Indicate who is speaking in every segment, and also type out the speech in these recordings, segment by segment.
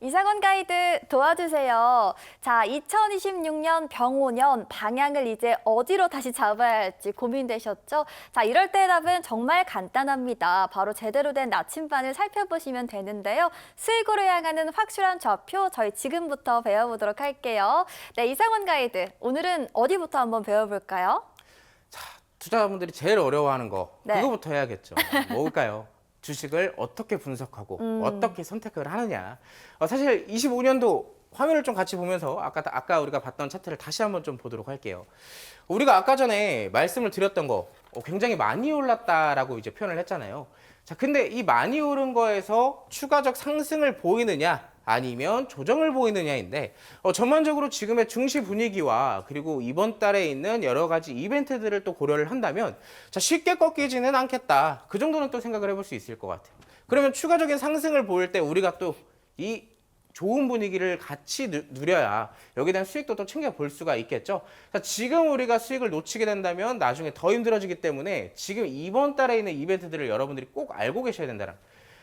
Speaker 1: 이상원 가이드 도와주세요. 자, 2026년 병오년 방향을 이제 어디로 다시 잡아야 할지 고민되셨죠? 자, 이럴 때 답은 정말 간단합니다. 바로 제대로 된 나침반을 살펴보시면 되는데요. 수익으로 향하는 확실한 좌표 저희 지금부터 배워보도록 할게요. 네, 이상원 가이드 오늘은 어디부터 한번 배워볼까요?
Speaker 2: 투자자분들이 제일 어려워하는 거
Speaker 1: 네.
Speaker 2: 그거부터 해야겠죠. 뭘까요? 주식을 어떻게 분석하고
Speaker 1: 음.
Speaker 2: 어떻게 선택을 하느냐. 어, 사실 25년도 화면을 좀 같이 보면서 아까 아까 우리가 봤던 차트를 다시 한번 좀 보도록 할게요. 우리가 아까 전에 말씀을 드렸던 거 어, 굉장히 많이 올랐다라고 이제 표현을 했잖아요. 자, 근데 이 많이 오른 거에서 추가적 상승을 보이느냐 아니면 조정을 보이느냐인데 어, 전반적으로 지금의 증시 분위기와 그리고 이번 달에 있는 여러 가지 이벤트들을 또 고려를 한다면 자, 쉽게 꺾이지는 않겠다. 그 정도는 또 생각을 해볼 수 있을 것 같아요. 그러면 추가적인 상승을 보일 때 우리가 또 이 좋은 분위기를 같이 누, 누려야 여기에 대한 수익도 또 챙겨 볼 수가 있겠죠. 자, 지금 우리가 수익을 놓치게 된다면 나중에 더 힘들어지기 때문에 지금 이번 달에 있는 이벤트들을 여러분들이 꼭 알고 계셔야 된다는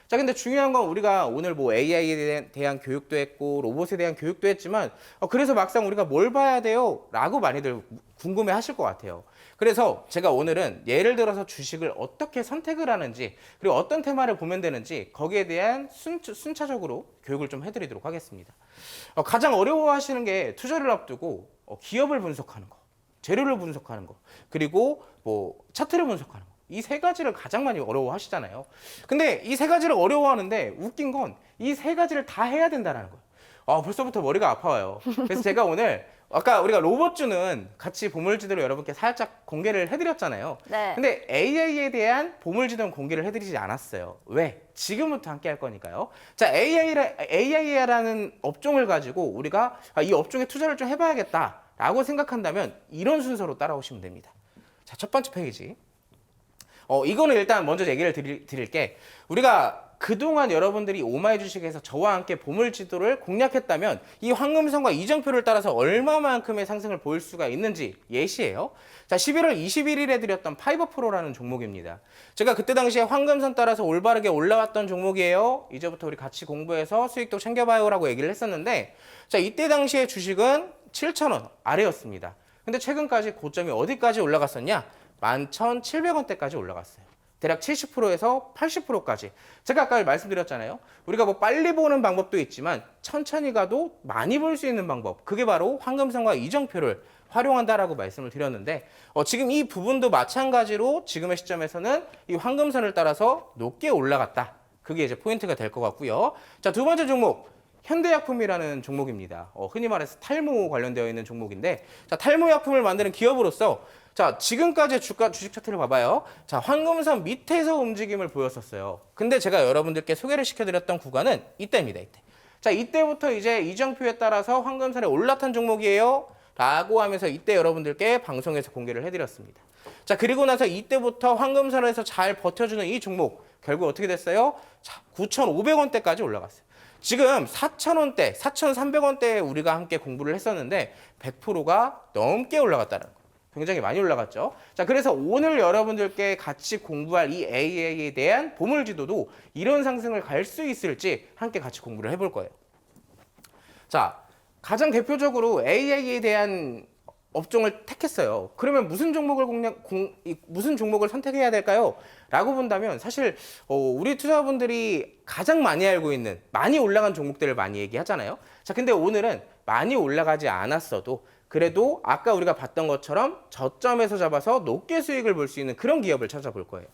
Speaker 2: 자, 근데 중요한 건 우리가 오늘 뭐 AI에 대한, 교육도 했고 로봇에 대한 교육도 했지만 어, 그래서 막상 우리가 뭘 봐야 돼요? 라고 많이들 궁금해 하실 것 같아요. 그래서 제가 오늘은 예를 들어서 주식을 어떻게 선택을 하는지 그리고 어떤 테마를 보면 되는지 거기에 대한 순, 순차적으로 교육을 좀 해드리도록 하겠습니다. 어, 가장 어려워하시는 게 투자를 앞두고 어, 기업을 분석하는 거, 재료를 분석하는 거, 그리고 뭐 차트를 분석하는 거. 이 세 가지를 가장 많이 어려워하시잖아요. 근데 이 세 가지를 어려워하는데 웃긴 건 이 세 가지를 다 해야 된다는 거예요. 아, 벌써부터 머리가 아파요. 그래서 제가 오늘 아까 우리가 로봇주는 같이 보물지도를 여러분께 살짝 공개를 해드렸잖아요.
Speaker 1: 네.
Speaker 2: 근데 AI에 대한 보물지도는 공개를 해드리지 않았어요. 왜? 지금부터 함께 할 거니까요. 자, AI라, AI라는 업종을 가지고 우리가 아, 이 업종에 투자를 좀 해봐야겠다라고 생각한다면 이런 순서로 따라오시면 됩니다. 자, 첫 번째 페이지. 어, 이거는 일단 먼저 얘기를 드릴, 드릴게. 우리가 그동안 여러분들이 오마이 주식에서 저와 함께 보물 지도를 공략했다면 이 황금선과 이정표를 따라서 얼마만큼의 상승을 보일 수가 있는지 예시예요. 자, 11월 21일에 드렸던 파이버 프로라는 종목입니다. 제가 그때 당시에 황금선 따라서 올바르게 올라왔던 종목이에요. 이제부터 우리 같이 공부해서 수익도 챙겨봐요라고 얘기를 했었는데 자, 이때 당시에 주식은 7,000원 아래였습니다. 근데 최근까지 고점이 어디까지 올라갔었냐? 11,700원대까지 올라갔어요. 대략 70%에서 80%까지. 제가 아까 말씀드렸잖아요. 우리가 뭐 빨리 보는 방법도 있지만 천천히 가도 많이 볼 수 있는 방법. 그게 바로 황금선과 이정표를 활용한다라고 말씀을 드렸는데 어, 지금 이 부분도 마찬가지로 지금의 시점에서는 이 황금선을 따라서 높게 올라갔다. 그게 이제 포인트가 될 것 같고요. 자, 두 번째 종목. 현대약품이라는 종목입니다. 어, 흔히 말해서 탈모 관련되어 있는 종목인데, 자, 탈모약품을 만드는 기업으로서, 자, 지금까지 주가 주식 차트를 봐봐요. 자, 황금선 밑에서 움직임을 보였었어요. 근데 제가 여러분들께 소개를 시켜드렸던 구간은 이때입니다, 이때. 자, 이때부터 이제 이정표에 따라서 황금선에 올라탄 종목이에요. 라고 하면서 이때 여러분들께 방송에서 공개를 해드렸습니다. 자, 그리고 나서 이때부터 황금선에서 잘 버텨주는 이 종목, 결국 어떻게 됐어요? 자, 9,500원대까지 올라갔어요. 지금 4,000원대, 4,300원대에 우리가 함께 공부를 했었는데 100%가 넘게 올라갔다는 거. 굉장히 많이 올라갔죠. 자, 그래서 오늘 여러분들께 같이 공부할 이 AI에 대한 보물지도도 이런 상승을 갈 수 있을지 함께 같이 공부를 해볼 거예요. 자, 가장 대표적으로 AI에 대한 업종을 택했어요. 그러면 무슨 종목을 공략, 공, 이, 무슨 종목을 선택해야 될까요? 라고 본다면 사실 어, 우리 투자분들이 가장 많이 알고 있는 많이 올라간 종목들을 많이 얘기하잖아요. 자, 근데 오늘은 많이 올라가지 않았어도 그래도 아까 우리가 봤던 것처럼 저점에서 잡아서 높게 수익을 볼 수 있는 그런 기업을 찾아볼 거예요.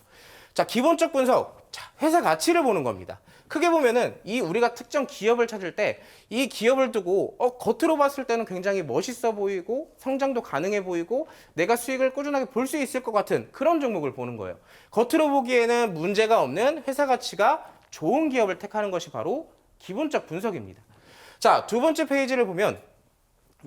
Speaker 2: 자, 기본적 분석. 자, 회사 가치를 보는 겁니다. 크게 보면은 이 우리가 특정 기업을 찾을 때 이 기업을 두고 어, 겉으로 봤을 때는 굉장히 멋있어 보이고 성장도 가능해 보이고 내가 수익을 꾸준하게 볼 수 있을 것 같은 그런 종목을 보는 거예요. 겉으로 보기에는 문제가 없는 회사 가치가 좋은 기업을 택하는 것이 바로 기본적 분석입니다. 자, 두 번째 페이지를 보면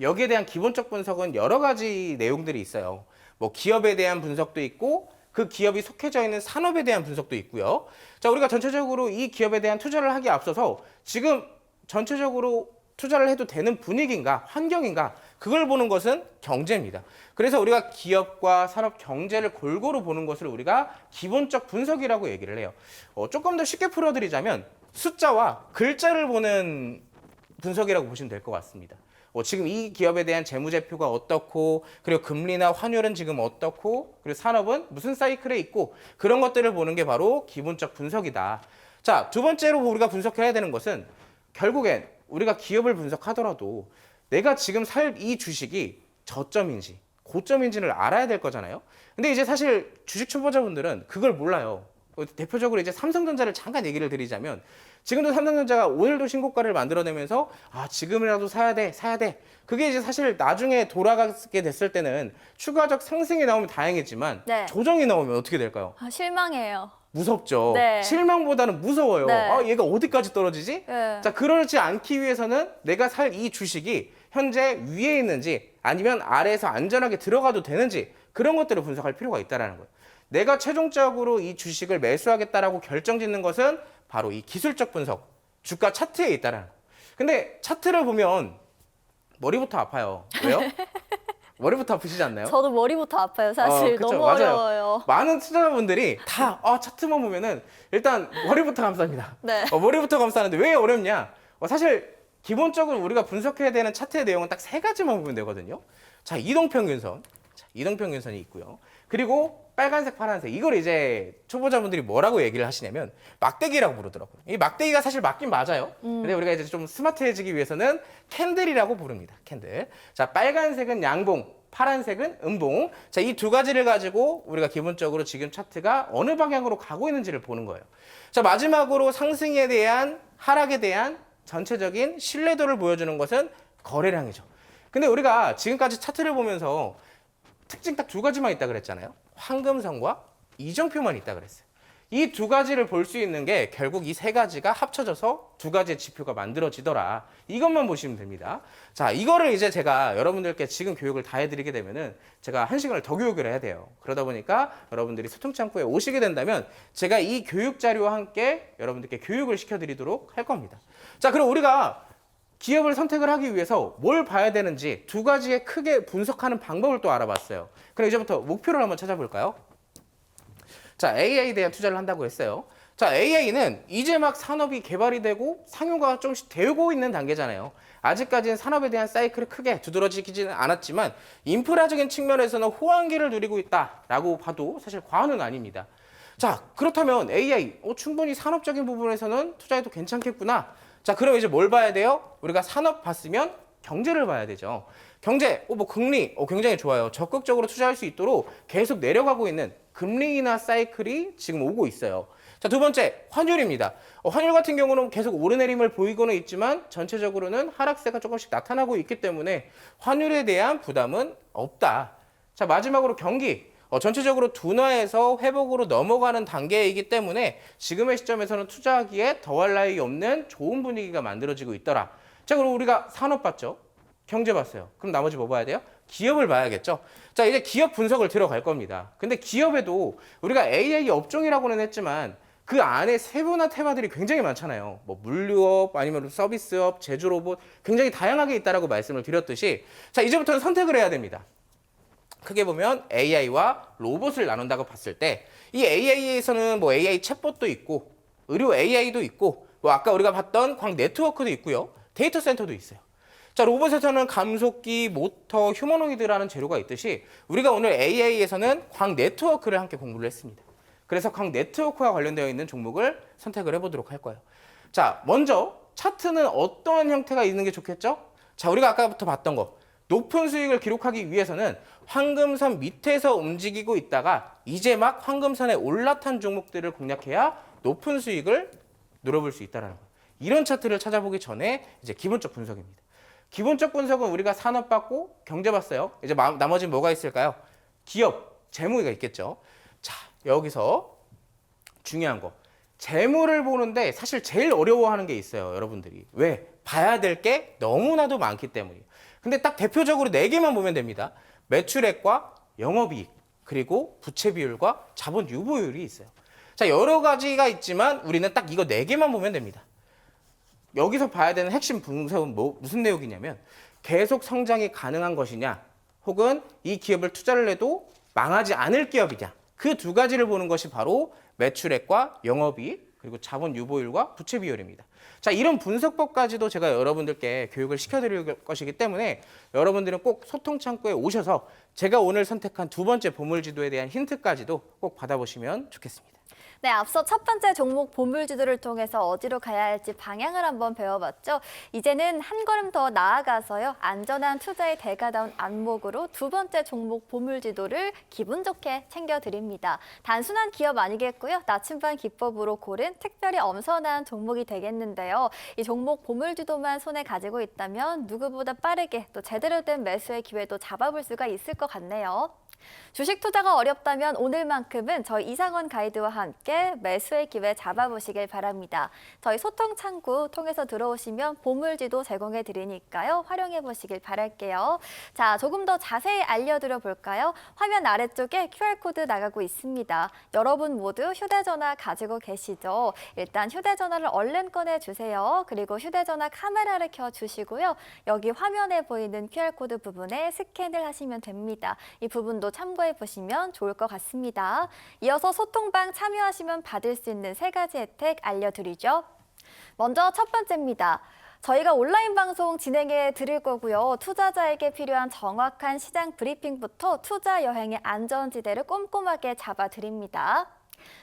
Speaker 2: 여기에 대한 기본적 분석은 여러 가지 내용들이 있어요. 뭐 기업에 대한 분석도 있고 그 기업이 속해져 있는 산업에 대한 분석도 있고요. 자, 우리가 전체적으로 이 기업에 대한 투자를 하기에 앞서서 지금 전체적으로 투자를 해도 되는 분위기인가, 환경인가, 그걸 보는 것은 경제입니다. 그래서 우리가 기업과 산업 경제를 골고루 보는 것을 우리가 기본적 분석이라고 얘기를 해요. 어, 조금 더 쉽게 풀어드리자면 숫자와 글자를 보는 분석이라고 보시면 될 것 같습니다. 어, 지금 이 기업에 대한 재무제표가 어떻고 그리고 금리나 환율은 지금 어떻고 그리고 산업은 무슨 사이클에 있고 그런 것들을 보는 게 바로 기본적 분석이다. 자, 두 번째로 우리가 분석해야 되는 것은 결국엔 우리가 기업을 분석하더라도 내가 지금 살 이 주식이 저점인지 고점인지를 알아야 될 거잖아요. 근데 이제 사실 주식 초보자분들은 그걸 몰라요. 어, 대표적으로 이제 삼성전자를 잠깐 얘기를 드리자면 지금도 삼성전자가 오늘도 신고가를 만들어내면서 아 지금이라도 사야 돼 사야 돼 그게 이제 사실 나중에 돌아가게 됐을 때는 추가적 상승이 나오면 다행이지만
Speaker 1: 네.
Speaker 2: 조정이 나오면 어떻게 될까요?
Speaker 1: 아, 실망해요.
Speaker 2: 무섭죠.
Speaker 1: 네.
Speaker 2: 실망보다는 무서워요.
Speaker 1: 네.
Speaker 2: 아 얘가 어디까지 떨어지지?
Speaker 1: 네.
Speaker 2: 자 그러지 않기 위해서는 내가 살 이 주식이 현재 위에 있는지 아니면 아래에서 안전하게 들어가도 되는지 그런 것들을 분석할 필요가 있다라는 거예요. 내가 최종적으로 이 주식을 매수하겠다라고 결정짓는 것은 바로 이 기술적 분석, 주가 차트에 있다라는 거예요. 근데 차트를 보면 머리부터 아파요. 왜요? 머리부터 아프시지 않나요?
Speaker 1: 저도 머리부터 아파요. 사실
Speaker 2: 어, 그쵸,
Speaker 1: 너무
Speaker 2: 맞아요.
Speaker 1: 어려워요.
Speaker 2: 많은 투자자분들이 다 아, 차트만 보면은 일단 머리부터 감쌉니다.
Speaker 1: 네.
Speaker 2: 어, 머리부터 감싸는데 왜 어렵냐? 어, 사실 기본적으로 우리가 분석해야 되는 차트의 내용은 딱 세 가지만 보면 되거든요. 자, 이동평균선. 자, 이동평균선이 있고요. 그리고 빨간색, 파란색. 이걸 이제 초보자분들이 뭐라고 얘기를 하시냐면 막대기라고 부르더라고요. 이 막대기가 사실 맞긴 맞아요. 근데 우리가 이제 좀 스마트해지기 위해서는 캔들이라고 부릅니다. 캔들. 자, 빨간색은 양봉, 파란색은 음봉. 자, 이 두 가지를 가지고 우리가 기본적으로 지금 차트가 어느 방향으로 가고 있는지를 보는 거예요. 자, 마지막으로 상승에 대한 하락에 대한 전체적인 신뢰도를 보여주는 것은 거래량이죠. 근데 우리가 지금까지 차트를 보면서 특징 딱 두 가지만 있다 그랬잖아요. 황금선과 이정표만 있다 그랬어요. 이 두 가지를 볼 수 있는 게 결국 이 세 가지가 합쳐져서 두 가지의 지표가 만들어지더라. 이것만 보시면 됩니다. 자, 이거를 이제 제가 여러분들께 지금 교육을 다 해드리게 되면은 제가 한 시간을 더 교육을 해야 돼요. 그러다 보니까 여러분들이 소통창구에 오시게 된다면 제가 이 교육 자료와 함께 여러분들께 교육을 시켜드리도록 할 겁니다. 자, 그럼 우리가 기업을 선택을 하기 위해서 뭘 봐야 되는지 두 가지의 크게 분석하는 방법을 또 알아봤어요. 그럼 이제부터 목표를 한번 찾아볼까요? 자, AI에 대한 투자를 한다고 했어요. 자, AI는 이제 막 산업이 개발이 되고 상용화가 조금씩 되고 있는 단계잖아요. 아직까지는 산업에 대한 사이클이 크게 두드러지지는 않았지만 인프라적인 측면에서는 호황기를 누리고 있다라고 봐도 사실 과언은 아닙니다. 자, 그렇다면 AI 어, 충분히 산업적인 부분에서는 투자해도 괜찮겠구나. 자, 그럼 이제 뭘 봐야 돼요? 우리가 산업 봤으면 경제를 봐야 되죠. 경제, 어, 뭐 금리, 어, 굉장히 좋아요. 적극적으로 투자할 수 있도록 계속 내려가고 있는 금리 인하 사이클이 지금 오고 있어요. 자, 두 번째, 환율입니다. 어, 환율 같은 경우는 계속 오르내림을 보이고는 있지만 전체적으로는 하락세가 조금씩 나타나고 있기 때문에 환율에 대한 부담은 없다. 자, 마지막으로 경기. 어, 전체적으로 둔화해서 회복으로 넘어가는 단계이기 때문에 지금의 시점에서는 투자하기에 더할 나위 없는 좋은 분위기가 만들어지고 있더라. 자, 그럼 우리가 산업 봤죠? 경제 봤어요. 그럼 나머지 뭐 봐야 돼요? 기업을 봐야겠죠. 자, 이제 기업 분석을 들어갈 겁니다. 근데 기업에도 우리가 AI 업종이라고는 했지만 그 안에 세분화 테마들이 굉장히 많잖아요. 뭐 물류업 아니면 서비스업, 제조 로봇 굉장히 다양하게 있다라고 말씀을 드렸듯이 자, 이제부터는 선택을 해야 됩니다. 크게 보면 AI와 로봇을 나눈다고 봤을 때 이 AI에서는 뭐 AI 챗봇도 있고 의료 AI도 있고 뭐 아까 우리가 봤던 광 네트워크도 있고요. 데이터 센터도 있어요. 자, 로봇에서는 감속기, 모터, 휴머노이드라는 재료가 있듯이 우리가 오늘 AI에서는 광 네트워크를 함께 공부를 했습니다. 그래서 광 네트워크와 관련되어 있는 종목을 선택을 해보도록 할 거예요. 자, 먼저 차트는 어떠한 형태가 있는 게 좋겠죠? 자, 우리가 아까부터 봤던 거. 높은 수익을 기록하기 위해서는 황금선 밑에서 움직이고 있다가 이제 막 황금선에 올라탄 종목들을 공략해야 높은 수익을 누려볼 수 있다는 거예요. 이런 차트를 찾아보기 전에 이제 기본적 분석입니다. 기본적 분석은 우리가 산업 봤고 경제 봤어요. 이제 마- 나머지 뭐가 있을까요? 기업, 재무가 있겠죠. 자, 여기서 중요한 거. 재무를 보는데 사실 제일 어려워하는 게 있어요, 여러분들이. 왜? 봐야 될 게 너무나도 많기 때문이에요. 근데 딱 대표적으로 네 개만 보면 됩니다. 매출액과 영업이익, 그리고 부채 비율과 자본 유보율이 있어요. 자, 여러 가지가 있지만 우리는 딱 이거 네 개만 보면 됩니다. 여기서 봐야 되는 핵심 분석은 뭐, 무슨 내용이냐면 계속 성장이 가능한 것이냐 혹은 이 기업을 투자를 해도 망하지 않을 기업이냐 그 두 가지를 보는 것이 바로 매출액과 영업이익 그리고 자본 유보율과 부채 비율입니다. 자, 이런 분석법까지도 제가 여러분들께 교육을 시켜드릴 것이기 때문에 여러분들은 꼭 소통 창구에 오셔서 제가 오늘 선택한 두 번째 보물 지도에 대한 힌트까지도 꼭 받아보시면 좋겠습니다.
Speaker 1: 네, 앞서 첫 번째 종목 보물지도를 통해서 어디로 가야 할지 방향을 한번 배워봤죠. 이제는 한 걸음 더 나아가서요. 안전한 투자의 대가다운 안목으로 두 번째 종목 보물지도를 기분 좋게 챙겨드립니다. 단순한 기업 아니겠고요. 나침반 기법으로 고른 특별히 엄선한 종목이 되겠는데요. 이 종목 보물지도만 손에 가지고 있다면 누구보다 빠르게 또 제대로 된 매수의 기회도 잡아볼 수가 있을 것 같네요. 주식 투자가 어렵다면 오늘만큼은 저희 이상원 가이드와 함께 매수의 기회 잡아보시길 바랍니다. 저희 소통 창구 통해서 들어오시면 보물지도 제공해 드리니까요. 활용해 보시길 바랄게요. 자, 조금 더 자세히 알려드려 볼까요? 화면 아래쪽에 QR코드 나가고 있습니다. 여러분 모두 휴대전화 가지고 계시죠? 일단 휴대전화를 얼른 꺼내 주세요. 그리고 휴대전화 카메라를 켜 주시고요. 여기 화면에 보이는 QR코드 부분에 스캔을 하시면 됩니다. 이 부분도 참고해 보시면 좋을 것 같습니다. 이어서 소통방 참여하시면 받을 수 있는 세 가지 혜택 알려드리죠. 먼저 첫 번째입니다. 저희가 온라인 방송 진행해 드릴 거고요. 투자자에게 필요한 정확한 시장 브리핑부터 투자 여행의 안전지대를 꼼꼼하게 잡아 드립니다.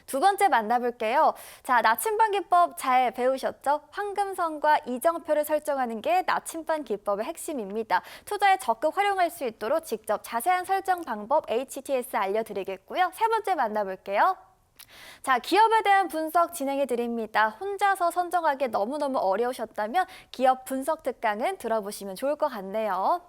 Speaker 1: 두 번째 만나볼게요. 자, 나침반 기법 잘 배우셨죠? 황금선과 이정표를 설정하는 게 나침반 기법의 핵심입니다. 투자에 적극 활용할 수 있도록 직접 자세한 설정 방법 HTS 알려드리겠고요. 세 번째 만나볼게요. 자, 기업에 대한 분석 진행해 드립니다. 혼자서 선정하기 너무너무 어려우셨다면 기업 분석 특강은 들어보시면 좋을 것 같네요.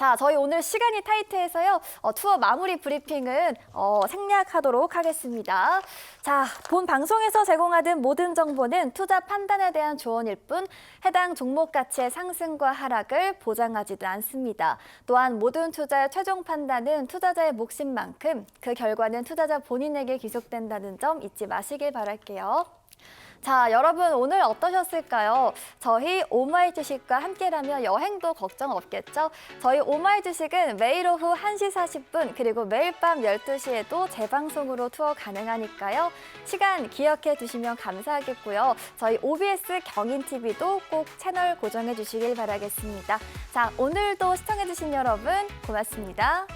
Speaker 1: 자, 저희 오늘 시간이 타이트해서요. 어, 투어 마무리 브리핑은 어, 생략하도록 하겠습니다. 자, 본 방송에서 제공하는 모든 정보는 투자 판단에 대한 조언일 뿐 해당 종목 가치의 상승과 하락을 보장하지도 않습니다. 또한 모든 투자의 최종 판단은 투자자의 몫인 만큼 그 결과는 투자자 본인에게 귀속된다는 점 잊지 마시길 바랄게요. 자, 여러분 오늘 어떠셨을까요? 저희 오마이 주식과 함께라면 여행도 걱정 없겠죠? 저희 오마이 주식은 매일 오후 1시 40분 그리고 매일 밤 12시에도 재방송으로 투어 가능하니까요. 시간 기억해 두시면 감사하겠고요. 저희 OBS 경인TV도 꼭 채널 고정해 주시길 바라겠습니다. 자, 오늘도 시청해 주신 여러분 고맙습니다.